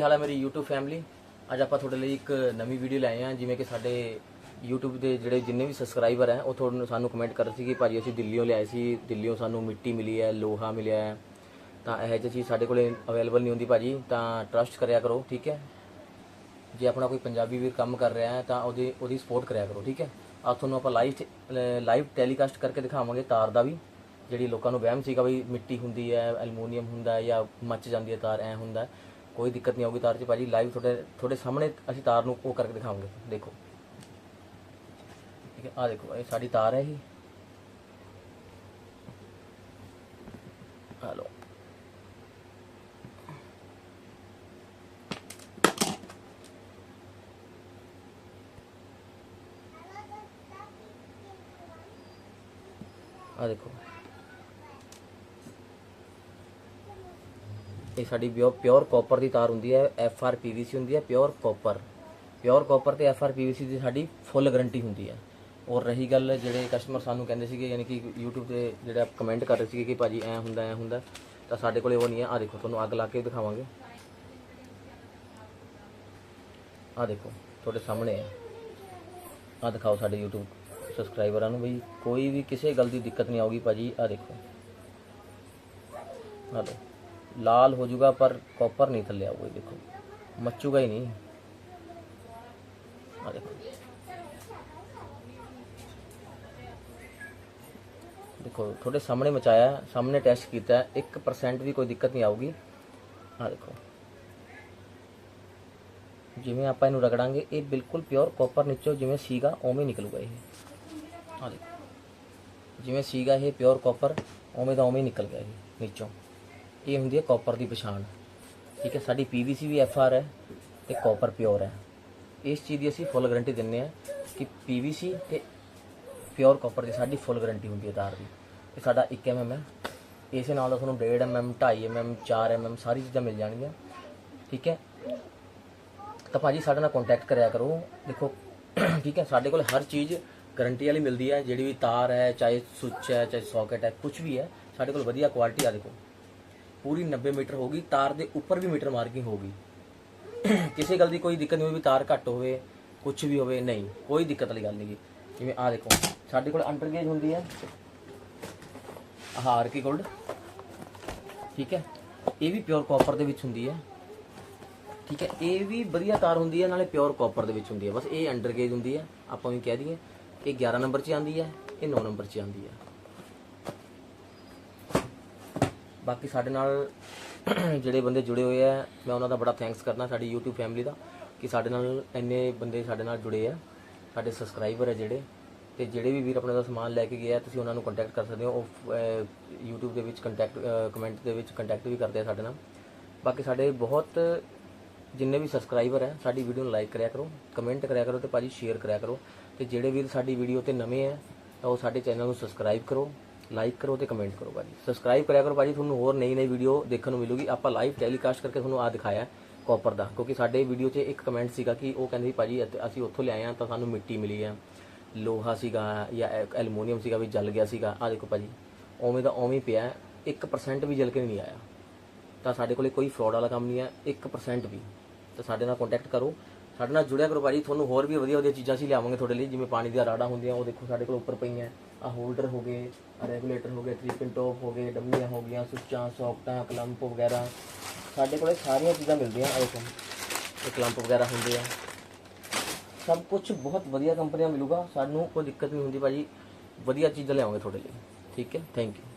ਕੀ ਹਾਲ ਹੈ ਮੇਰੀ YouTube family ਅੱਜ ਆਪਾਂ ਤੁਹਾਡੇ ਲਈ ਇੱਕ ਨਵੀਂ ਵੀਡੀਓ ਲਾਏ ਆਏ ਹਾਂ, ਜਿਵੇਂ ਕਿ ਸਾਡੇ YouTube ਦੇ ਜਿਹੜੇ ਜਿੰਨੇ ਵੀ ਸਬਸਕ੍ਰਾਈਬਰ ਹੈ, ਉਹ ਤੁਹਾਨੂੰ ਸਾਨੂੰ ਕਮੈਂਟ ਕਰ ਰਹੇ ਸੀ ਕਿ ਭਾਜੀ ਅਸੀਂ ਦਿੱਲੀੋਂ ਲਿਆਏ ਸੀ ਦਿੱਲੀੋਂ ਸਾਨੂੰ ਮਿੱਟੀ ਮਿਲੀ ਹੈ, ਲੋਹਾ ਮਿਲਿਆ ਹੈ। ਤਾਂ ਇਹ ਜਿਹੀ ਚੀਜ਼ ਸਾਡੇ ਕੋਲੇ ਅਵੇਲੇਬਲ ਨਹੀਂ ਹੁੰਦੀ ਭਾਜੀ, ਤਾਂ ਟਰਸਟ ਕਰਿਆ ਕਰੋ, ਠੀਕ ਹੈ? ਜੇ ਆਪਣਾ ਕੋਈ ਪੰਜਾਬੀ ਵੀਰ ਕੰਮ ਕਰ ਰਿਹਾ ਹੈ, ਤਾਂ ਉਹਦੀ ਉਹਦੀ ਸਪੋਰਟ ਕਰਿਆ ਕਰੋ, ਠੀਕ ਹੈ? ਅੱਜ ਤੁਹਾਨੂੰ ਆਪਾਂ ਲਾਈਵ ਲਾਈਵ ਟੈਲੀਕਾਸਟ ਕਰਕੇ ਦਿਖਾਵਾਂਗੇ ਤਾਰ ਦਾ ਵੀ, ਜਿਹੜੀ ਲੋਕਾਂ ਨੂੰ ਵਹਿਮ ਸੀਗਾ ਵੀ ਮਿੱਟੀ ਹੁੰਦੀ ਹੈ ਐਲੂਮੀਨੀਅਮ ਹੁੰਦਾ ਹੈ ਜਾਂ ਮੱਚ ਜਾਂਦੀ ਹੈ ਤਾਰ, ਐ ਹੁੰਦਾ ਕੋਈ ਦਿੱਕਤ ਨਹੀਂ ਆਊਗੀ ਤਾਰ 'ਚ। ਭਾਜੀ ਲਾਈਵ ਤੁਹਾਡੇ ਤੁਹਾਡੇ ਸਾਹਮਣੇ ਅਸੀਂ ਤਾਰ ਨੂੰ ਉਹ ਕਰਕੇ ਦਿਖਾਵਾਂਗੇ। ਦੇਖੋ। ਠੀਕ ਹੈ ਆ ਦੇਖੋ, ਇਹ ਸਾਡੀ ਤਾਰ ਹੈ ਇਹ। ਹਲੋ ਆ ਦੇਖੋ। ਇਹ ਸਾਡੀ ਪਿਓਰ ਕਾਪਰ ਦੀ ਤਾਰ ਹੁੰਦੀ ਹੈ ਐਫ ਆਰ ਪੀ ਵੀ ਸੀ ਹੁੰਦੀ ਹੈ, ਪਿਓਰ ਕਾਪਰ ਪਿਓਰ ਕਾਪਰ ਤੇ F R P V C ਦੀ ਸਾਡੀ ਫੁੱਲ ਗਾਰੰਟੀ ਹੁੰਦੀ ਹੈ। ਔਰ ਰਹੀ ਗੱਲ ਜਿਹੜੇ ਕਸਟਮਰ ਸਾਨੂੰ ਕਹਿੰਦੇ ਸੀਗੇ, ਯਾਨੀ ਕਿ YouTube ਤੇ ਜਿਹੜਾ ਕਮੈਂਟ ਕਰ ਰਹੇ ਸੀਗੇ ਕਿ ਭਾਜੀ ਐ ਹੁੰਦਾ ਐ ਹੁੰਦਾ, ਤਾਂ ਸਾਡੇ ਕੋਲੇ ਉਹ ਨਹੀਂ ਹੈ। ਆ ਦੇਖੋ, ਤੁਹਾਨੂੰ ਅੱਗ ਲਾ ਕੇ ਦਿਖਾਵਾਂਗੇ। ਆ ਦੇਖੋ, ਤੁਹਾਡੇ ਸਾਹਮਣੇ ਹੈ। ਆ ਦਿਖਾਓ ਸਾਡੇ YouTube ਸਬਸਕ੍ਰਾਈਬਰਾਂ ਨੂੰ ਵੀ। ਕੋਈ ਵੀ ਕਿਸੇ ਗੱਲ ਦੀ ਦਿੱਕਤ ਨਹੀਂ ਆਊਗੀ ਭਾਜੀ ਆ ਦੇਖੋ। ਆ ਲਓ। ਲਾਲ ਹੋ ਜਾਊਗਾ ਪਰ ਕਾਪਰ ਨਹੀਂ ਥੱਲੇ ਆਊਗਾ ਦੇਖੋ। ਮੱਚੂਗਾ ਹੀ ਨਹੀਂ। ਆ ਦੇਖੋ। ਦੇਖੋ ਤੁਹਾਡੇ ਸਾਹਮਣੇ ਮਚਾਇਆ ਸਾਹਮਣੇ ਟੈਸਟ ਕੀਤਾ ਹੈ, 1% ਵੀ ਕੋਈ ਦਿੱਕਤ ਨਹੀਂ ਆਊਗੀ। ਆ ਦੇਖੋ। ਜਿਵੇਂ ਆਪਾਂ ਇਹਨੂੰ ਰਗੜਾਂਗੇ ਇਹ ਬਿਲਕੁਲ ਪਿਓਰ ਕਾਪਰ ਨੀਚੋਂ ਜਿਵੇਂ ਸੀਗਾ ਉਵੇਂ ਨਿਕਲੂਗਾ ਇਹ। ਆ ਦੇਖੋ। ਜਿਵੇਂ ਸੀਗਾ ਇਹ ਪਿਓਰ ਕਾਪਰ ਉਵੇਂ ਦਾ ਉਵੇਂ ਹੀ ਨਿਕਲ ਗਿਆ ਇਹ ਨੀਚੋਂ। ਇਹ ਹੁੰਦੀ ਹੈ ਕਾਪਰ ਦੀ ਪਛਾਣ। ਠੀਕ ਹੈ, ਸਾਡੀ ਪੀਵੀਸੀ ਵੀ ਐਫਆਰ ਹੈ ਤੇ ਕਾਪਰ ਪਿਓਰ ਹੈ। ਇਸ ਚੀਜ਼ ਦੀ ਅਸੀਂ ਫੁੱਲ ਗਾਰੰਟੀ ਦਿੰਨੇ ਆ ਕਿ ਪੀਵੀਸੀ ਤੇ ਪਿਓਰ ਕਾਪਰ ਦੀ ਸਾਡੀ ਫੁੱਲ ਗਾਰੰਟੀ ਹੁੰਦੀ ਹੈ ਤਾਰ ਦੀ। ਇਹ ਸਾਡਾ 1 mm ਹੈ। ਇਸੇ ਨਾਲ ਦਾ ਤੁਹਾਨੂੰ 1.5 mm 2.5 mm 4 mm ਸਾਰੀ ਚੀਜ਼ਾਂ ਮਿਲ ਜਾਣਗੀਆਂ। ਠੀਕ ਹੈ? ਤਾਂ ਭਾਜੀ ਸਾਡੇ ਨਾਲ ਕੰਟੈਕਟ ਕਰਿਆ ਕਰੋ। ਦੇਖੋ, ਠੀਕ ਹੈ, ਸਾਡੇ ਕੋਲ ਹਰ ਚੀਜ਼ ਗਾਰੰਟੀ ਵਾਲੀ ਮਿਲਦੀ ਹੈ। ਜਿਹੜੀ ਵੀ ਤਾਰ ਹੈ, ਚਾਹੇ ਸੁੱਚ ਹੈ, ਚਾਹੇ ਸੌਕਟ ਹੈ ਕੁਝ ਵੀ ਹੈ, ਸਾਡੇ ਕੋਲ ਵਧੀਆ ਕੁਆਲਿਟੀ ਆ ਦੇਖੋ। ਪੂਰੀ 90 ਮੀਟਰ ਹੋਗੀ ਤਾਰ ਦੇ ਉੱਪਰ ਵੀ ਮੀਟਰ ਮਾਰਕਿੰਗ ਹੋਗੀ ਕਿਸੇ ਗੱਲ ਦੀ ਕੋਈ ਦਿੱਕਤ ਨਹੀਂ ਹੋਈ ਵੀ ਤਾਰ ਘੱਟ ਹੋਵੇ ਕੁਝ ਵੀ ਹੋਵੇ, ਨਹੀਂ, ਕੋਈ ਦਿੱਕਤ ਵਾਲੀ ਗੱਲ ਨਹੀਂ ਗੀ। ਜਿਵੇਂ ਆ ਦੇਖੋ, ਸਾਡੇ ਕੋਲ ਅੰਡਰ ਗੇਜ ਹੁੰਦੀ ਹੈ, ਹਾਰ ਕੀ ਗੋਲਡ ਠੀਕ ਹੈ? ਇਹ ਵੀ ਪਿਓਰ ਕਾਪਰ ਦੇ ਵਿੱਚ ਹੁੰਦੀ ਹੈ। ਠੀਕ ਹੈ, ਇਹ ਵੀ ਵਧੀਆ ਤਾਰ ਹੁੰਦੀ ਹੈ, ਨਾਲੇ ਪਿਓਰ ਕਾਪਰ ਦੇ ਵਿੱਚ ਹੁੰਦੀ ਹੈ। ਬਸ ਇਹ ਅੰਡਰ ਗੇਜ ਹੁੰਦੀ ਹੈ, ਆਪਾਂ ਵੀ ਕਹਿ ਦਈਏ, ਇਹ 11 ਨੰਬਰ 'ਚ ਆਂਦੀ ਹੈ, ਇਹ 9 ਨੰਬਰ 'ਚ ਆਂਦੀ ਹੈ। ਬਾਕੀ ਸਾਡੇ ਨਾਲ ਜਿਹੜੇ ਬੰਦੇ ਜੁੜੇ ਹੋਏ ਆ ਮੈਂ ਉਹਨਾਂ ਦਾ ਬੜਾ ਥੈਂਕਸ ਕਰਨਾ ਸਾਡੀ YouTube ਫੈਮਿਲੀ ਦਾ ਕਿ ਸਾਡੇ ਨਾਲ ਇੰਨੇ ਬੰਦੇ ਸਾਡੇ ਨਾਲ ਜੁੜੇ ਆ ਸਾਡੇ ਸਬਸਕ੍ਰਾਈਬਰ ਹੈ ਜਿਹੜੇ ਤੇ ਜਿਹੜੇ ਵੀ ਵੀਰ ਆਪਣੇ ਦਾ ਸਮਾਨ ਲੈ ਕੇ ਗਿਆ ਆ ਤੁਸੀਂ ਉਹਨਾਂ ਨੂੰ ਕੰਟੈਕਟ ਕਰ ਸਕਦੇ ਹੋ ਉਹ ਅਹ, YouTube ਦੇ ਵਿੱਚ ਕੰਟੈਕਟ ਕਮੈਂਟ ਦੇ ਵਿੱਚ ਕੰਟੈਕਟ ਵੀ ਕਰਦੇ ਆ ਸਾਡੇ ਨਾਲ। ਬਾਕੀ ਸਾਡੇ ਬਹੁਤ ਜਿੰਨੇ ਵੀ ਸਬਸਕ੍ਰਾਈਬਰ ਹੈ ਸਾਡੀ ਵੀਡੀਓ ਨੂੰ ਲਾਈਕ ਕਰਿਆ ਕਰੋ ਕਮੈਂਟ ਕਰਿਆ ਕਰੋ ਤੇ ਭਾਜੀ ਸ਼ੇਅਰ ਕਰਿਆ ਕਰੋ ਤੇ ਜਿਹੜੇ ਵੀਰ ਸਾਡੀ ਵੀਡੀਓ ਤੇ ਨਵੇਂ ਹੈ ਤਾਂ ਉਹ ਸਾਡੇ ਚੈਨਲ ਨੂੰ ਸਬਸਕ੍ਰਾਈਬ ਕਰੋ। ਲਾਈਕ ਕਰੋ ਤੇ ਕਮੈਂਟ ਕਰੋ ਭਾਜੀ। ਸਬਸਕ੍ਰਾਈਬ ਕਰਿਆ ਕਰੋ ਭਾਜੀ ਤੁਹਾਨੂੰ ਹੋਰ ਨਈ ਨਈ ਵੀਡੀਓ ਦੇਖਣ ਨੂੰ ਮਿਲੂਗੀ। ਆਪਾਂ ਲਾਈਵ ਟੈਲੀਕਾਸਟ ਕਰਕੇ ਤੁਹਾਨੂੰ ਆ ਦਿਖਾਇਆ ਕਾਪਰ ਦਾ ਕਿਉਂਕਿ ਸਾਡੇ ਵੀਡੀਓ 'ਚ ਇੱਕ ਕਮੈਂਟ ਸੀਗਾ ਕਿ ਉਹ ਕਹਿੰਦੇ ਸੀ ਭਾਜੀ ਅਸੀਂ ਉੱਥੋਂ ਲਿਆਏ ਆ ਤਾਂ ਸਾਨੂੰ ਮਿੱਟੀ ਮਿਲੀ ਆ। ਲੋਹਾ ਸੀਗਾ ਜਾਂ ਐਲੂਮੀਨੀਅਮ ਸੀਗਾ ਵੀ ਜਲ ਗਿਆ ਸੀਗਾ। ਆ ਦੇਖੋ ਭਾਜੀ ਉਵੇਂ ਦਾ ਉਵੇਂ ਹੀ ਪਿਆ ਹੈ, 1% ਵੀ ਜਲ ਕੇ ਨਹੀਂ ਆਇਆ। ਤਾਂ ਸਾਡੇ ਕੋਲੇ ਕੋਈ ਫਰਾਡ ਵਾਲਾ ਕੰਮ ਨਹੀਂ ਹੈ 1% ਵੀ। ਤਾਂ ਸਾਡੇ ਨਾਲ ਕੰਟੈਕਟ ਕਰੋ। ਸਾਡੇ ਨਾਲ ਜੁੜਿਆ ਕਰੋ ਭਾਜੀ ਤੁਹਾਨੂੰ ਹੋਰ ਵੀ ਵਧੀਆ ਵਧੀਆ ਚੀਜ਼ਾਂ ਅਸੀਂ ਲਿਆਵਾਂਗੇ ਤੁਹਾਡੇ ਲਈ ਜਿਵੇਂ ਪਾਣੀ ਦੀਆਂ ਰਾੜਾਂ ਹੁੰਦੀਆਂ ਉਹ ਦੇਖੋ ਸਾਡੇ ਕੋਲ ਉੱਪਰ ਪਈਆਂ। ਹੋਲਡਰ ਹੋ ਗਏ ਰੈਗੂਲੇਟਰ ਹੋ ਗਏ ਥ੍ਰੀ ਪਿਨ ਟੋਪ ਹੋ ਗਏ, ਡੰਮੀਆਂ ਹੋ ਗਈਆਂ, ਸੁੱਚਾਂ ਸੌਕਟਾਂ ਕਲੰਪ ਵਗੈਰਾ। ਸਾਡੇ ਕੋਲੇ ਸਾਰੀਆਂ ਚੀਜ਼ਾਂ ਮਿਲਦੀਆਂ ਆ ਦੇਖੋ ਇਹ ਕਲੰਪ ਵਗੈਰਾ ਹੁੰਦੇ ਆ। ਸਭ ਕੁਝ ਬਹੁਤ ਵਧੀਆ ਕੰਪਨੀਆਂ ਮਿਲੂਗਾ। ਸਾਨੂੰ ਕੋਈ ਦਿੱਕਤ ਨਹੀਂ ਹੁੰਦੀ ਭਾਜੀ। ਵਧੀਆ ਚੀਜ਼ਾਂ ਲਿਆਉਂਗੇ ਤੁਹਾਡੇ ਲਈ। ਠੀਕ ਹੈ? Thank you